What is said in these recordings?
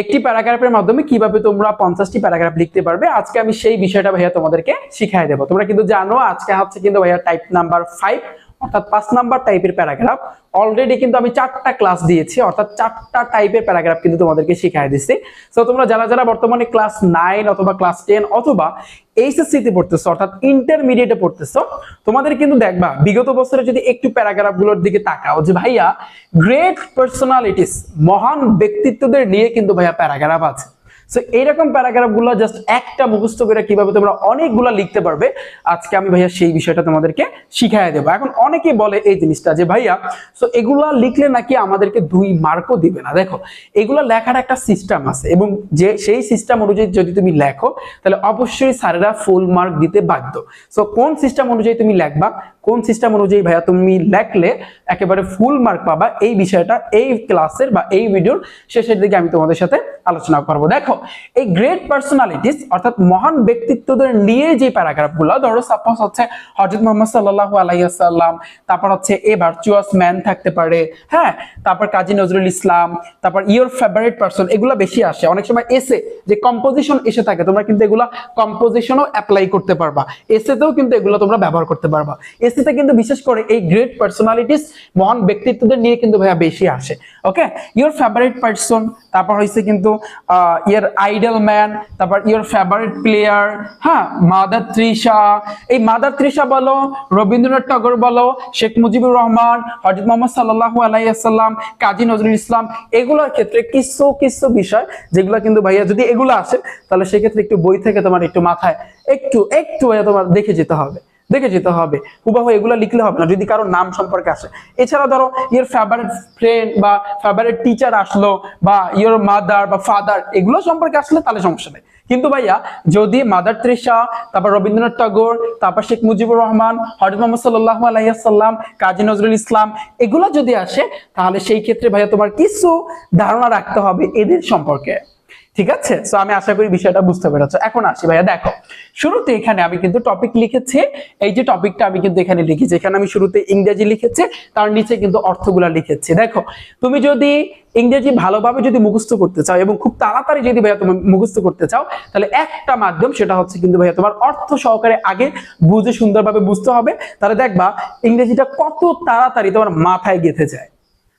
একটি প্যারাগ্রাফের মাধ্যমে কীভাবে তোমরা পঞ্চাশটি প্যারাগ্রাফ লিখতে পারবে, আজকে আমি সেই বিষয়টা ভাইয়া তোমাদেরকে শিখাই দেবো। তোমরা কিন্তু জানো, আজকে হচ্ছে কিন্তু ভাইয়া টাইপ নাম্বার ফাইভ অর্থাৎ পাঁচ নাম্বার টাইপের প্যারাগ্রাফ অলরেডি কিন্তু আমি চারটা ক্লাস দিয়েছি, অর্থাৎ চারটা টাইপের প্যারাগ্রাফ কিন্তু তোমাদেরকে শিখাই দিচ্ছি তো তোমরা যারা যারা বর্তমানে ক্লাস নাইন অথবা ক্লাস টেন অথবা এইচএসসি তে পড়তেছো, অর্থাৎ ইন্টারমিডিয়েটে পড়তেছো, তোমাদের কিন্তু দেখবা, বিগত বছরে যদি একটু প্যারাগ্রাফগুলোর দিকে তাকাও, যে ভাইয়া গ্রেট পার্সোনালিটিস মহান ব্যক্তিত্বদের নিয়ে কিন্তু ভাইয়া প্যারাগ্রাফ আছে। সো এইরকম প্যারাগ্রাফগুলো জাস্ট একটা মুখস্থ করে কীভাবে তোমরা অনেকগুলো লিখতে পারবে, আজকে আমি ভাইয়া সেই বিষয়টা তোমাদেরকে শিখাই দেবো। এখন অনেকে বলে এই জিনিসটা যে, ভাইয়া সো এগুলা লিখলে নাকি আমাদেরকে দুই মার্কও দিবে না? দেখো, এগুলা লেখার একটা সিস্টেম আছে এবং যে, সেই সিস্টেম অনুযায়ী যদি তুমি লেখো, তাহলে অবশ্যই স্যারেরা ফুল মার্ক দিতে বাধ্য। সো কোন সিস্টেম অনুযায়ী তুমি লেখবা? কোন সিস্টেম অনুযায়ী ভাইয়া তুমি লেখলে একেবারে ফুল মার্ক পাবা এই বিষয়টা এই ক্লাসের বা এই ভিডিওর শেষের দিকে আমি তোমাদের সাথে আলোচনা করব। দেখো, এই গ্রেট পার্সোনালিটিস অর্থাৎ মহান ব্যক্তিত্বদের নিয়ে যে প্যারাগ্রাফগুলো, ধরো সাপোজ হচ্ছে হজরত মোহাম্মদ সাল্লাহ আলাইসাল্লাম তারপর হচ্ছে এ ভার্চুয়াস ম্যান থাকতে পারে হ্যাঁ? তারপর কাজী নজরুল ইসলাম, তারপর ইয়োর ফেভারিট পার্সন এগুলো বেশি আসে। অনেক সময় এসে যে কম্পোজিশন এসে থাকে, তোমরা কিন্তু এগুলো কম্পোজিশনও অ্যাপ্লাই করতে পারবা। এসেতেও কিন্তু এগুলো তোমরা ব্যবহার করতে পারবা। এসেতে কিন্তু বিশেষ করে এই গ্রেট পার্সোনালিটিস মহান ব্যক্তিত্বদের নিয়ে কিন্তু ভাইয়া বেশি আসে। ওকে ইয়োর ফেভারিট পার্সন তারপর হয়েছে কিন্তু ইয়ার আইডল ম্যান তারপর ইয়োর ফেভারিট প্লেয়ার হ্যাঁ? মাদার ত্রিশা এই মাদার ত্রিশা বলো, রবীন্দ্রনাথ টগর বলো, শেখ মুজিবুর রহমান, হজরত মোহাম্মদ সাল্লাহ আলাইসাল্লাম কাজী নজরুল ইসলাম, এগুলোর ক্ষেত্রে কিছু কিছু বিষয় যেগুলো কিন্তু ভাইয়া যদি এগুলো আসে, তাহলে সেক্ষেত্রে একটু বই থেকে তোমার একটু মাথায়, একটু একটু তোমার দেখে যেতে হবে। দেখে যেতে হবে। হুবাহু এগুলো লিখলে হবে না, যদি কারও নাম সম্পর্কে আসে। এছাড়া ধরো ইয়োর ফেভারিট ফ্রেন্ড বা ফেভারিট টিচার আসলো, বা ইয়োর মাদার বা ফাদার এগুলো সম্পর্কে আসলে তাহলে সমস্যা নেই। কিন্তু ভাইয়া, যদি মাদার ত্রিশা, তারপর রবীন্দ্রনাথ ট্যাগোর, তারপর শেখ মুজিবুর রহমান, হজরত মোহাম্মদ সাল্লাহ আলাইসাল্লাম কাজী নজরুল ইসলাম, এগুলো যদি আসে, তাহলে সেই ক্ষেত্রে ভাইয়া তোমার কিছু ধারণা রাখতে হবে এদের সম্পর্কে। ঠিক আছে? সো আমি আশা করি বিষয়টা বুঝতে পেরেছ। এখন আসি ভাইয়া, দেখো। শুরুতে এখানে আমি কিন্তু টপিক লিখেছি। এই যে টপিকটা আমি কিন্তু এখানে লিখেছি। এখানে আমি শুরুতে ইংরেজি লিখেছি, তার নিচে কিন্তু অর্থগুলা লিখেছি। দেখো, তুমি যদি ইংরেজি ভালোভাবে যদি মুখস্থ করতে চাও এবং খুব তাড়াতাড়ি যদি ভাইয়া তুমি মুখস্থ করতে চাও, তাহলে একটা মাধ্যম সেটা হচ্ছে কিন্তু ভাইয়া তোমার অর্থ সহকারে আগে বুঝে সুন্দরভাবে বুঝতে হবে। তাহলে দেখবা, ইংরেজিটা কত তাড়াতাড়ি তোমার মাথায় গেঁথে যায়।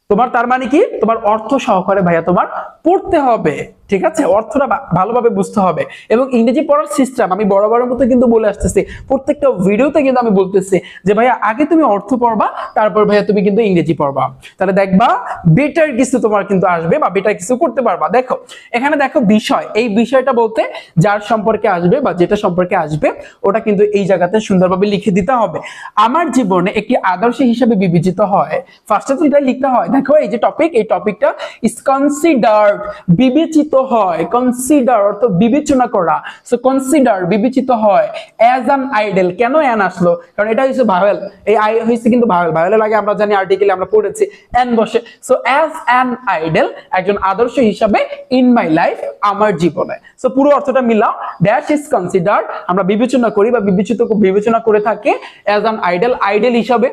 তোমার তার মানে কি? তোমার অর্থ সহকারে ভাইয়া তোমার পড়তে হবে। ঠিক আছে? অর্থটা ভালোভাবে বুঝতে হবে। এবং ইংরেজি পড়ার সিস্টেম আমি বরাবরের মতো কিন্তু বলে আসতেছি। প্রত্যেকটা ভিডিওতে কিন্তু আমি বলতেছি যে, ভাইয়া, আগে তুমি অর্থ পড়বা, তারপর ভাইয়া তুমি কিন্তু ইংরেজি পড়বা। তাহলে দেখবা বেটার কিছু তোমার কিন্তু আসবে বা বেটার কিছু করতে পারবা। দেখো, এখানে দেখো বিষয়। এই বিষয়টা বলতে যার সম্পর্কে আসবে বা যেটা সম্পর্কে আসবে, ওটা কিন্তু এই জায়গাতে সুন্দরভাবে লিখে দিতে হবে। আমার জীবনে একটি আদর্শ হিসেবে বিবেচিত হয়। ফার্স্টে তো এটা লিখতে হয়। দেখো, এই যে টপিক এই টপিকটা ইজ কনসিডার্ড বিবেচিত হয় কনসিডার অর্থ বিবেচনা করা। সো কনসিডার বিবেচিত হয় অ্যাজ অ্যান আইডেল কেন অ্যান আসলো? কারণ এটা হচ্ছে ভাওয়েল এই আই হয়েছে কিন্তু ভাওয়েল ভাওয়েলের আগে আমরা জানি আর্টিকেলে আমরা পড়েছি অ্যান বসে। সো অ্যাজ অ্যান আইডেল একজন আদর্শ হিসাবে ইন মাই লাইফ আমার জীবনে। সো পুরো অর্থটা মিলাও। ড্যাশ ইজ কনসিডার আমরা বিবেচনা করি বা বিবেচিত বিবেচনা করে থাকি অ্যাজ অ্যান আইডেল আইডেল হিসাবে।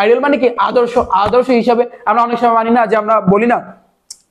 আইডেল মানে কি? আদর্শ। আদর্শ হিসাবে। আমরা অনেক সময় মানি না যে আমরা বলি না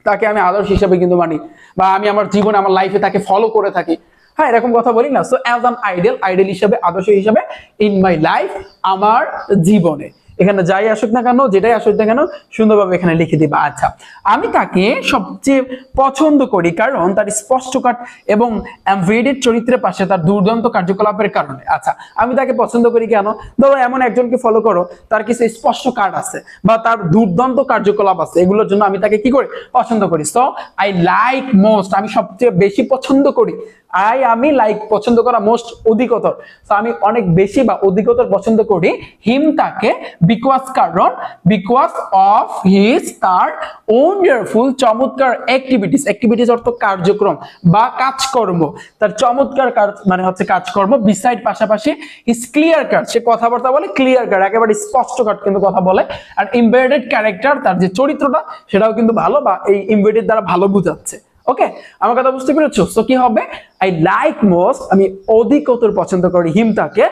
তাকে আমি আদর্শ হিসাবে কিন্তু মানি বা আমি আমার জীবন, আমার লাইফে তাকে ফলো করে থাকি। হ্যাঁ এরকম কথা বলি না। So as an ideal ideal হিসাবে, আদর্শ হিসাবে ইন মাই লাইফ আমার জীবনে। এখানে যাই আসুক না কেন, যেটাই আসুক না কেন, সুন্দরভাবে এখানে লিখে দিবা। আচ্ছা আমি তাকে সবচেয়ে পছন্দ করি কারণ তার স্পষ্ট কাট এবং অ্যাম্ভেডেড চরিত্রের পাশে তার দুর্দান্ত কার্যকলাপের কারণে। আচ্ছা আমি তাকে পছন্দ করি কেন? ধরো এমন একজনকে ফলো করো, তার কিছু স্পষ্ট কার্ড আছে বা তার দুর্দান্ত কার্যকলাপ আছে, এগুলোর জন্য আমি তাকে কি করি? পছন্দ করি। সো আই লাইক মোস্ট আমি সবচেয়ে বেশি পছন্দ করি আই আমি লাইক পছন্দ করা মোস্ট অধিকতর। তো আমি অনেক বেশি বা অধিকতর পছন্দ করি হিম তাকে বিকজ কারণ বিকজ অফ হিজ তার ওয়ান্ডারফুল চমৎকার অ্যাক্টিভিটিস অ্যাক্টিভিটিস অর্থ কার্যক্রম বা কাজকর্ম। তার চমৎকার মানে হচ্ছে কাজকর্ম। বিসাইড পাশাপাশি ইস ক্লিয়ার কাট সে কথাবার্তা বলে ক্লিয়ার কাট একেবারে স্পষ্ট কাট কিন্তু কথা বলে। আর ইমবেডেড ক্যারেক্টার তার যে চরিত্রটা, সেটাও কিন্তু ভালো বা এই ইমবেডেড দ্বারা ভালো বুঝাচ্ছে। ওকে আমার কথা বুঝতে পেরেছ? সো কি হবে? আই লাইক মোস্ট আমি অধিকতর পছন্দ করি হিম তাকে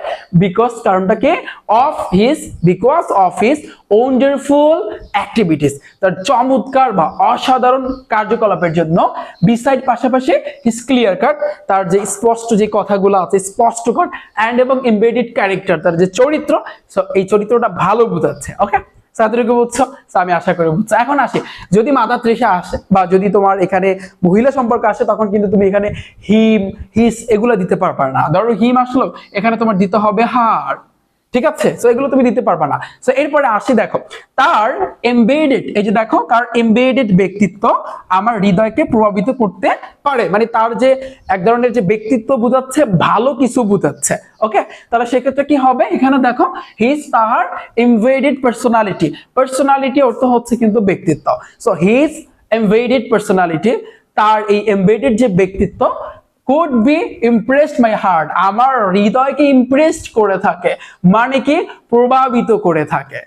বিকজ কারণটা কি of his because of his wonderful activities তার চমৎকার বা অসাধারণ কার্যকলাপের জন্য বিসাইড পাশাপাশি হিস ক্লিয়ার কাট তার যে স্পষ্ট যে কথাগুলো আছে, স্পষ্ট কাট অ্যান্ড এবং এমবেডেড ক্যারেক্টার তার যে চরিত্র সো এই চরিত্রটা ভালো বোঝাচ্ছে ওকে সাদরিকে বুঝছ আমি আশা করি বুঝছ এখন আসি। যদি মাদার তৃষা আসে বা যদি তোমার এখানে মহিলা সম্পর্ক আসে, তখন কিন্তু তুমি এখানে হিম, হিস এগুলো দিতে পারবে না। ধরো হিম আসলো, এখানে তোমার দিতে হবে হার ঠিক আছে? সো এগুলো তুমি দিতে পারবে না। সো এরপরে আসি দেখো, তার এমবেডেড এই যে দেখো, তার এমবেডেড ব্যক্তিত্ব আমার হৃদয়কে প্রভাবিত করতে পারে। মানে তার যে এক ধরনের যে ব্যক্তিত্ব বোঝাচ্ছে, ভালো কিছু বোঝাচ্ছে। ওকে তাহলে সেক্ষেত্রে কি হবে? এখানে দেখো হিজ তার এমবেডেড পার্সোনালিটি পার্সোনালিটি অর্থ হচ্ছে কিন্তু ব্যক্তিত্ব। সো হিজ এমবেডেড পার্সোনালিটি তার এই এমবেডেড যে ব্যক্তিত্ব could be impressed my heart আমার হৃদয়কে ইমপ্রেসড করে থাকে। মানে কি? প্রভাবিত করে থাকে।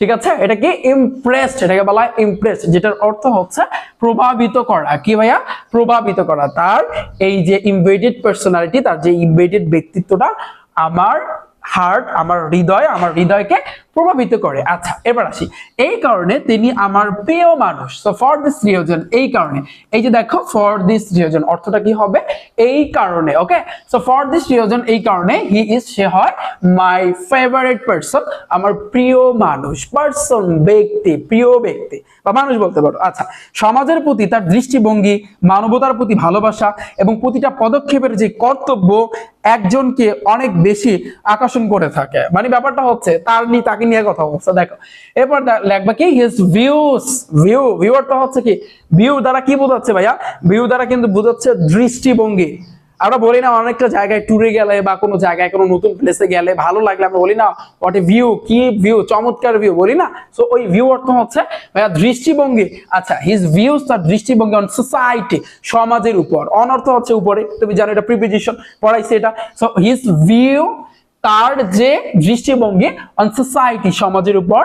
ঠিক আছে? এটা কি ইমপ্রেসড এটাকে বলা হয় ইমপ্রেসড যেটার অর্থ হচ্ছে প্রভাবিত করা। কি ভাইয়া? প্রভাবিত করা। তার এই যে ইমবেডেড পার্সোনালিটি তার যে ইমবেডেড ব্যক্তিত্বটা, আমার হার্ট আমার হৃদয়, আমার হৃদয়কে প্রভাবিত করে। আচ্ছা এবার আসি। এই কারণে তিনি আমার প্রিয় মানুষ। সো ফর দিস রিজন এই কারণে। এই যে দেখো ফর দিস রিজন অর্থটা কি হবে? এই কারণে okay so for this reason এই কারণে হি ইজ সে হয় মাই ফেভারিট পারসন আমার প্রিয় মানুষ পারসন ব্যক্তি, প্রিয় ব্যক্তি, বা মানুষ বলতে পারো। আচ্ছা সমাজের প্রতি তার দৃষ্টিভঙ্গি, মানবতার প্রতি ভালোবাসা এবং প্রতিটা পদক্ষেপের যে কর্তব্য একজনকে অনেক বেশি আকর্ষণ করে থাকে। মানে ব্যাপারটা হচ্ছে, তার নিয়ে তাকে নিয়ে কথা হচ্ছে দেখো, এরপর লেখবা কি? হিজ ভিউস ভিউ ভিউরটা হচ্ছে কি? ভিউ দ্বারা কি বোঝাচ্ছে ভাইয়া? ভিউ দ্বারা কিন্তু বোঝাচ্ছে দৃষ্টিভঙ্গি। আমরা বলি না অনেকটা জায়গায় ট্যুরে গেলে বা কোনো জায়গায়, কোনো নতুন প্লেসে গেলে ভালো লাগলে আমরা বলি না হোয়াট এ ভিউ কি ভিউ চমৎকার ভিউ বলি না। সো ওই ভিউ অর্থ হচ্ছে, ভাইয়া, দৃষ্টিভঙ্গি। আচ্ছা হিজ ভিউস তার দৃষ্টিভঙ্গি অন সোসাইটি সমাজের উপর। অনর্থ হচ্ছে উপরে। তুমি জানো এটা প্রিপোজিশন পড়াইছে এটা। সো হিজ ভিউ তার যে দৃষ্টিভঙ্গি অন সোসাইটি সমাজের উপর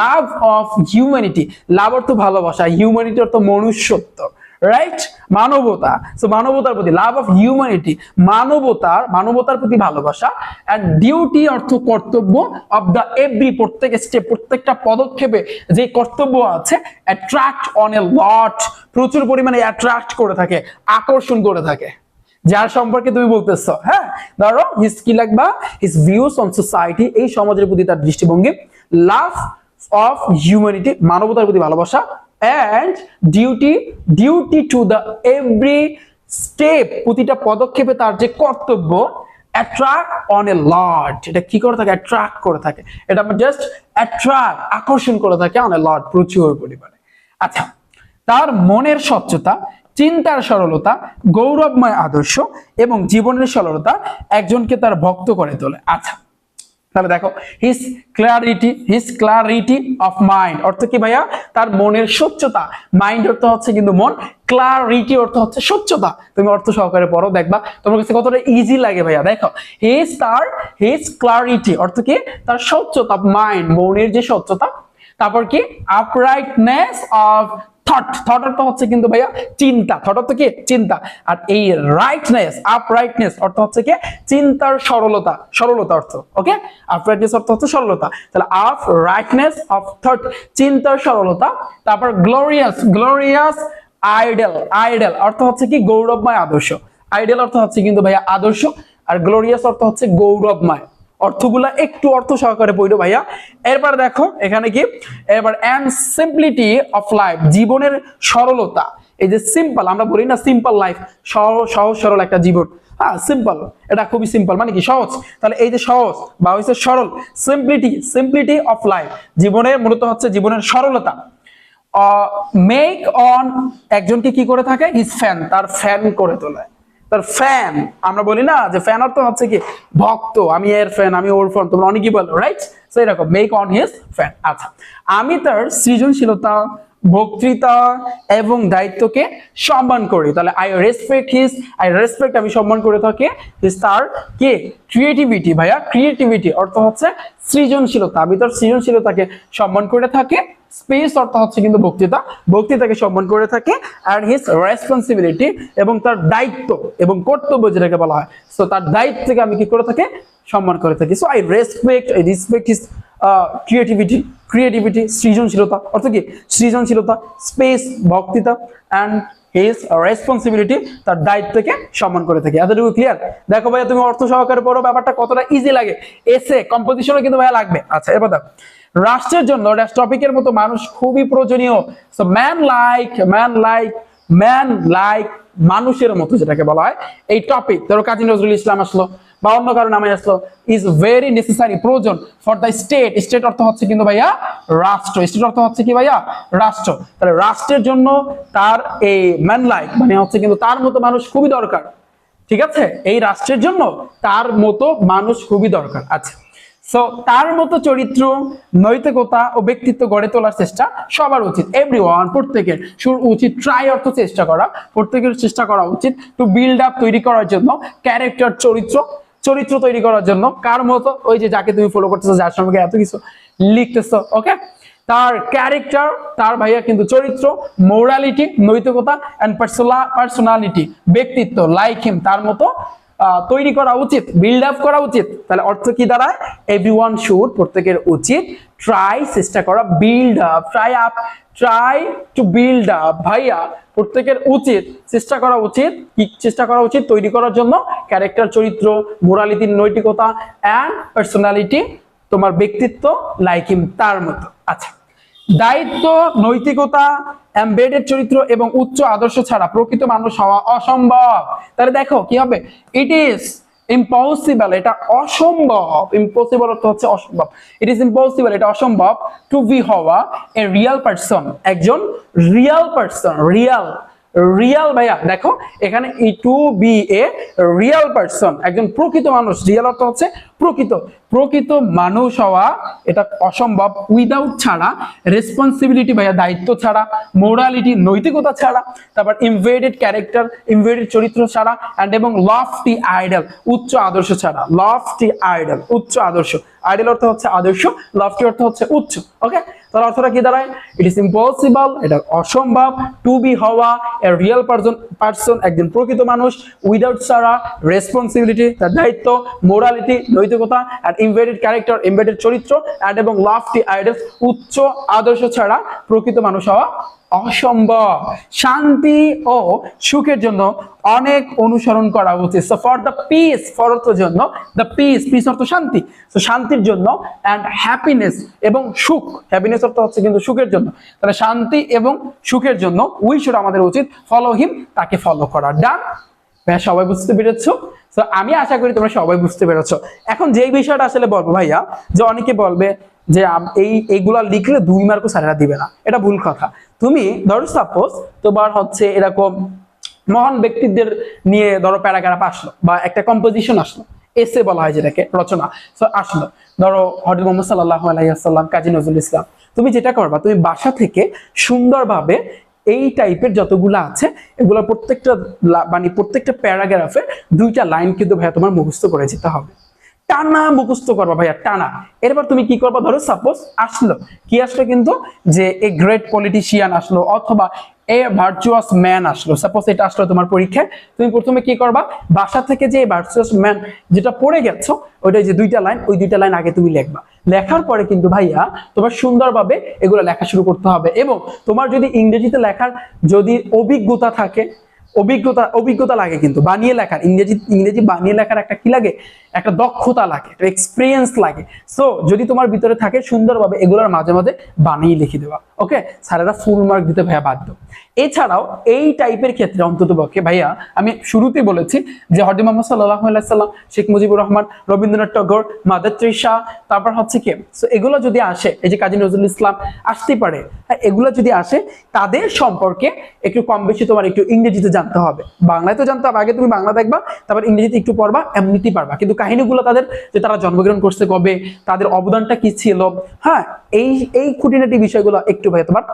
লাভ অফ হিউম্যানিটি লাভ অর্থ ভালোবাসা হিউম্যানিটি অর্থ মনুষ্যত্ব রাইট মানবতা সো মানবতার প্রতি লাভ অফ হিউম্যানিটি মানবতার মানবতার প্রতি ভালোবাসা অ্যান্ড ডিউটি অর্থ কর্তব্য অফ দ্য এভরি প্রত্যেক স্টেপ প্রত্যেকটা পদক্ষেপে যে কর্তব্য আছে অ্যাট্রাক্ট অন এ লট প্রচুর পরিমাণে অ্যাট্রাক্ট করে থাকে, আকর্ষণ করে থাকে। যার সম্পর্কে তুমি বলতেছো হ্যাঁ? ধরো হিস কি লাগবা? হিস ভিউস অন সোসাইটি এই সমাজের প্রতি তার দৃষ্টিভঙ্গি লাভ অফ হিউম্যানিটি মানবতার প্রতি ভালোবাসা and duty duty to the every step প্রতিটা পদক্ষেপে তার যে কর্তব্য অ্যাট্রাক্ট অন এ লট এটা কি করে থাকে? অ্যাট্রাক্ট করে থাকে। এটা জাস্ট অ্যাট্রাক্ট আকর্ষণ করে থাকে অন এ লট প্রচুর পরিমাণে। আচ্ছা তার মনের স্বচ্ছতা চিন্তার সরলতা, গৌরবময় আদর্শ এবং জীবনের সরলতা একজনকে তার ভক্ত করে তোলে। আচ্ছা তাহলে দেখো his clarity his clarity of mind অর্থ কি ভাইয়া? তার মনের স্বচ্ছতা। মাইন্ড অর্থ হচ্ছে কিন্তু মন ক্লারিটি অর্থ হচ্ছে স্বচ্ছতা। তুমি অর্থ সহকারে পড়ো, দেখবা তোমার কাছে কতটা ইজি লাগে ভাইয়া। দেখো হিস তার হিস ক্লারিটি অর্থ কি? তার স্বচ্ছতা মাইন্ড মনের যে স্বচ্ছতা। তারপর কি? আপরাইটনেস অফ থট থট অর্থ হচ্ছে কিন্তু ভাইয়া চিন্তা। থট অর্থ কি? চিন্তা। আর এই রাইটনেস আপরাইটনেস অর্থ হচ্ছে কি? চিন্তার সরলতা। সরলতা অর্থ ওকে আপরাইটনেস অর্থ হচ্ছে সরলতা। তাহলে আপ রাইটনেস অফ থট চিন্তার সরলতা। তারপর গ্লোরিয়াস গ্লোরিয়াস আইডেল আইডেল অর্থ হচ্ছে কি? গৌরবময় আদর্শ। আইডেল অর্থ হচ্ছে কিন্তু ভাইয়া আদর্শ। আর গ্লোরিয়াস অর্থ হচ্ছে গৌরবময়। অর্থগুলা একটু অর্থ সহকারে পড়ো ভাইয়া। এরপর দেখো, এখানে কি? এবার অ্যান্ড সিম্পলিটি অফ লাইফ জীবনের সরলতা। এই যে সিম্পল আমরা বলি না সিম্পল লাইফ সহজ, সরল একটা জীবন। হ্যাঁ সিম্পল এটা খুবই সিম্পল মানে কি? সহজ। তাহলে এই যে সহজ বা হচ্ছে সরল সিম্পলিটি সিম্পলিটি অফ লাইফ জীবনের মূলত হচ্ছে জীবনের সরলতা। মেক অন একজনকে কি করে থাকে? হিজ ফ্যান তার ফ্যান করে তোলে। তার ফ্যান আমরা বলি না যে ফ্যান অর্থ হচ্ছে কি, ভক্ত, আমি এর ফ্যান আমি ওর ফ্যান তোমরা অনেকেই বলো রাইট সেই রকম মেক অন হিজ ফ্যান আচ্ছা। আমি তার সৃজনশীলতা, বক্তৃতা এবং দায়িত্বকে সম্মান করি। তাহলে I respect his I respect আমি সম্মান করে থাকি হিজ তার কে? ক্রিয়েটিভিটি ভাইয়া ক্রিয়েটিভিটি অর্থ হচ্ছে সৃজনশীলতা। আমি তার সৃজনশীলতাকে সম্মান করে থাকে স্পেস অর্থ হচ্ছে কিন্তু বক্তৃতা। বক্তৃতাকে সম্মান করে থাকে আর হিজ রেসপন্সিবিলিটি এবং তার দায়িত্ব এবং কর্তব্য যেটাকে বলা হয়। সো তার দায়িত্বকে আমি কি করে থাকি? সম্মান করে থাকি। So I respect I respect his creativity creativity সৃজনশীলতা। অর্থ কি? সৃজনশীলতা স্পেস বক্তৃতা অ্যান্ড হিজ রেসপন্সিবিলিটি তার দায়িত্বকে সম্মান করে থাকি। এতটুকু ক্লিয়ার দেখো ভাইয়া, তুমি অর্থ সহকারে পড়ো, ব্যাপারটা কতটা ইজি লাগে। এসে কম্পোজিশনও কিন্তু ভাইয়া লাগবে। আচ্ছা এবার দেখো। রাষ্ট্রের জন্য ড্যাশ টপিকের মতো মানুষ খুবই প্রয়োজনীয়। So man like man like man like মানুষের মতো যেটাকে বলা হয়। এই টপিক ধরো কাজী নজরুল ইসলাম আসলো বা অন্য কারও নামে আসলো ইজ ভেরি নেসেসারি প্রয়োজন ফর দ্য স্টেট স্টেট অর্থ হচ্ছে কিন্তু ভাইয়া রাষ্ট্র। স্টেট অর্থ হচ্ছে কি ভাইয়া? রাষ্ট্র। তাহলে রাষ্ট্রের জন্য তার এই ম্যান লাইক মানে হচ্ছে কিন্তু তার মতো মানুষ খুবই দরকার। ঠিক আছে? এই রাষ্ট্রের জন্য তার মতো মানুষ খুবই দরকার। আচ্ছা। সো তার মতো চরিত্র, নৈতিকতা ও ব্যক্তিত্ব গড়ে তোলার চেষ্টা সবার উচিত। এভরি ওয়ান প্রত্যেকের শুরু উচিত ট্রাই অর্থ চেষ্টা করা। প্রত্যেকের চেষ্টা করা উচিত টু বিল্ড আপ তৈরি করার জন্য ক্যারেক্টার চরিত্র চরিত্র তৈরি করার জন্য। কার মতো? ওই যে যাকে তুমি ফলো করতেছো, যার সঙ্গে এত কিছু লিখতেছো ওকে তার ক্যারেক্টার তার ভাইয়া কিন্তু চরিত্র মোরালিটি নৈতিকতা অ্যান্ড পার্সোনালিটি ব্যক্তিত্ব লাইক হিম তার মতো তৈরি করা উচিত বিল্ড আপ করা উচিত। তাহলে অর্থ কি দাঁড়ায়? এভরি ওয়ান শুড প্রত্যেকের উচিত ট্রাই চেষ্টা করা build up try up try to build up ভাইয়া, প্রত্যেকের উচিত চেষ্টা করা উচিত, কি চেষ্টা করা উচিত? তৈরি করার জন্য ক্যারেক্টার চরিত্র মোরালিটির নৈতিকতা অ্যান্ড পার্সোনালিটি তোমার ব্যক্তিত্ব লাইক হিম তার মতো। আচ্ছা। দায়িত্ব, নৈতিকতা এমবেডেড চরিত্র এবং উচ্চ আদর্শ ছাড়া প্রকৃত মানুষ হওয়া অসম্ভব। তাহলে দেখো, কি হবে? ইট ইজ ইম্পসিবল এটা অসম্ভব। ইম্পসিবল অর্থ হচ্ছে অসম্ভব। ইট ইজ ইম্পসিবল এটা অসম্ভব টু বি হওয়া এ রিয়াল পার্সন একজন রিয়াল পার্সন রিয়াল রিয়াল ভাইয়া, দেখো, এখানে ই to be a real person একজন প্রকৃত মানুষ রিয়াল অর্থ হচ্ছে প্রকৃত। প্রকৃত মানুষ হওয়া, এটা অসম্ভব উইদাউট ছাড়া রেসপন্সিবিলিটি ভাইয়া, দায়িত্ব ছাড়া মোরালিটি নৈতিকতা ছাড়া, তারপর ইনভেডেড ক্যারেক্টার ইনভেডেড চরিত্র ছাড়া অ্যান্ড এবং লফটি আইডল উচ্চ আদর্শ ছাড়া লফটি আইডল উচ্চ আদর্শ। আইডল অর্থ হচ্ছে আদর্শ লফটি অর্থ হচ্ছে উচ্চ ওকে তার অর্থটা কি দাঁড়ায়? ইট ইস ইম্পসিবল এটা অসম্ভব টু বি হওয়া এ রিয়েল পার্সন পার্সন একজন প্রকৃত মানুষ উইদাউট সারা রেসপন্সিবিলিটি তার দায়িত্ব মোরালিটি নৈতিকতা অ্যান্ড ইমবেডেড ক্যারেক্টার ইমবেডেড চরিত্র অ্যান্ড এবং লাফটি আইডেস উচ্চ আদর্শ ছাড়া প্রকৃত মানুষ হওয়া অসম্ভব। শান্তি ও সুখের জন্য অনেক অনুসরণ করা উচিত। So for the peace for অর্থ জন্য দ্য পিস পিস অর্থ শান্তি। তো শান্তির জন্য অ্যান্ড হ্যাপিনেস এবং সুখ। হ্যাপিনেস অর্থ হচ্ছে কিন্তু সুখের জন্য। তাহলে শান্তি এবং সুখের জন্য উই শুড আমাদের উচিত ফলো হিম তাকে ফলো করা। ডান ভাইয়া সবাই বুঝতে পেরেছ? তো আমি আশা করি তোমরা সবাই বুঝতে পেরেছ। এখন যেই বিষয়টা আসলে বলব ভাইয়া, যে অনেকে বলবে যে এই, এইগুলা লিখলে দুই মার্কও স্যারেরা দিবে না। এটা ভুল কথা। তুমি ধরো সাপোজ তোমার হচ্ছে এরকম মহান ব্যক্তিদের নিয়ে ধরো প্যারাগ্রাফ আসলো বা একটা কম্পোজিশন আসলো এসে বলা হয় যেটাকে, রচনা আসলো। ধরো, হজরত মোহাম্মদ সাল্লাহ আলাইসাল্লাম কাজী নজরুল ইসলাম, তুমি যেটা করবা, তুমি বাসা থেকে সুন্দরভাবে এই টাইপের যতগুলো আছে এগুলো প্রত্যেকটা মানে প্রত্যেকটা প্যারাগ্রাফে দুইটা লাইন কিন্তু ভাইয়া তোমার মুখস্থ করে যেতে হবে। টানা মুখস্থ করবা ভাইয়া, টানা। এরপর তুমি কি করবা? ধরো সাপোজ আসলো। কি আসলো কিন্তু? যে এ গ্রেট পলিটিশিয়ান আসলো অথবা এ ভার্চুয়াস ম্যান আসলো। সাপোজ এটা আসলো তোমার পরীক্ষায়। তুমি প্রথমে কি করবা? বাসা থেকে যে ভার্চুয়াস ম্যান যেটা পড়ে গেছো, ওইটা যে দুইটা লাইন ওই দুইটা লাইন আগে তুমি লিখবা। লেখার পরে কিন্তু ভাইয়া, তোমার সুন্দরভাবে এগুলো লেখা শুরু করতে হবে এবং তোমার যদি ইংরেজিতে লেখার যদি অভিজ্ঞতা থাকে, অভিজ্ঞতা অভিজ্ঞতা লাগে কিন্তু, বানিয়ে লেখার। ইংরেজি ইংরেজি বানিয়ে লেখার একটা কি লাগে? একটা দক্ষতা লাগে, একটা এক্সপিরিয়েন্স লাগে। সো যদি তোমার ভিতরে থাকে সুন্দরভাবে এগুলোর মাঝে মাঝে বানিয়ে লিখে দেওয়া ওকে স্যারেরা ফুল মার্ক দিতে ভাইয়া বাধ্য। এছাড়াও এই টাইপের ক্ষেত্রে অন্তত পক্ষে ভাইয়া, আমি শুরুতেই বলেছি যে হরদি মোহাম্মদ সাল্লাহ সাল্লাম শেখ মুজিবুর রহমান, রবীন্দ্রনাথ টগর, মাদার ত্রিশা তারপর হচ্ছে কি? সো এগুলো যদি আসে, এই যে কাজী নজরুল ইসলাম আসতে পারে হ্যাঁ এগুলো যদি আসে, তাদের সম্পর্কে একটু কম বেশি তোমার একটু ইংরেজিতে জানতে হবে। বাংলায় তো জানতে হবে, আগে তুমি বাংলা দেখবা, তারপর ইংরেজিতে একটু পড়বা, এমনিতেই পারবা। কিন্তু কাহিনীগুলো তাদের যে তারা জন্মগ্রহণ করছে কবে, তাদের অবদানটা কি ছিল? হ্যাঁ এই এই খুঁটিনাটি বিষয়গুলো একটু ভাই তোমার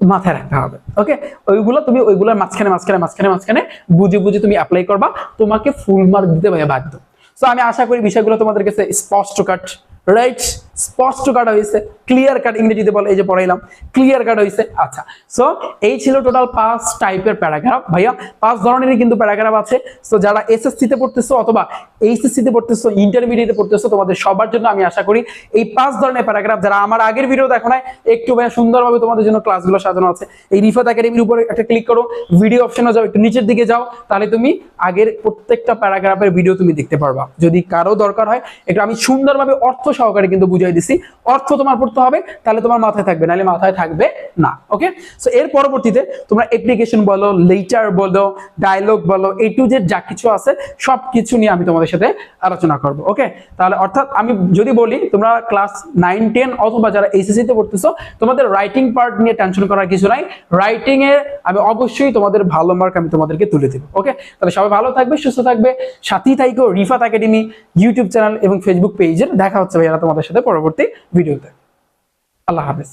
মাথায় রাখতে হবে ওকে ওইগুলো তুমি ওইগুলোর মাঝখানে মাঝখানে মাঝখানে মাঝখানে বুঝে বুঝে তুমি অ্যাপ্লাই করবা। তোমাকে ফুল মার্ক দিতে ভাই বাধ্য। সো আমি আশা করি বিষয়গুলো তোমাদের কাছে স্পষ্ট কাট রাইট স্পষ্ট কাটা হয়েছে ক্লিয়ার কাট ইংরেজিতে বলে, এই যে পড়াইলাম ক্লিয়ার কাট হয়েছে। আচ্ছা সো এই ছিল টোটাল পাঁচ টাইপের প্যারাগ্রাফ ভাইয়া পাঁচ ধরনেরই কিন্তু প্যারাগ্রাফ আছে। সো যারা এসএসসি তে পড়তেছো অথবা এইচএসসি তে পড়তেছো ইন্টারমিডিয়েটে পড়তেছো, তোমাদের সবার জন্য আমি আশা করি এই পাঁচ ধরনের প্যারাগ্রাফ যারা আমার আগের ভিডিও দেখো নাই, একটু ভাইয়া সুন্দরভাবে তোমাদের জন্য ক্লাসগুলো সাজানো আছে। এই রিফাত একাডেমির উপরে একটা ক্লিক করো ভিডিও অপশনে যাও, একটু নিচের দিকে যাও, তাহলে তুমি আগের প্রত্যেকটা প্যারাগ্রাফের ভিডিও তুমি দেখতে পারবা। যদি কারও দরকার হয়, একটু আমি সুন্দরভাবে অর্থ সহকারে কিন্তু বুঝাই দিছি। অর্থ তোমার পড়তে হবে, তাহলে তোমার মাথায় থাকবে, নাহলে মাথায় থাকবে না ওকে সো এর পরবর্তীতে তোমরা অ্যাপ্লিকেশন বলো লেটার বলো ডায়লগ বলো এ টু জেড যা কিছু আছে সব কিছু নিয়ে আমি তোমাদের সাথে আলোচনা করব ওকে তাহলে অর্থাৎ আমি যদি বলি, তোমরা ক্লাস নাইন টেন অথবা যারা এইচএসসি তে পড়তেছো, তোমাদের রাইটিং পার্ট নিয়ে টেনশন করার কিছু নাই। রাইটিং এ আমি অবশ্যই তোমাদের ভালো মার্ক আমি তোমাদেরকে তুলে দেবো ওকে তাহলে সবাই ভালো থাকবে, সুস্থ থাকবে। সাথেই থাইকো রিফাত একাডেমি ইউটিউব চ্যানেল এবং ফেসবুক পেজের দেখা হচ্ছে ভাইয়ারা তোমাদের সাথে পরবর্তী ভিডিওতে আল্লাহ হাফেজ।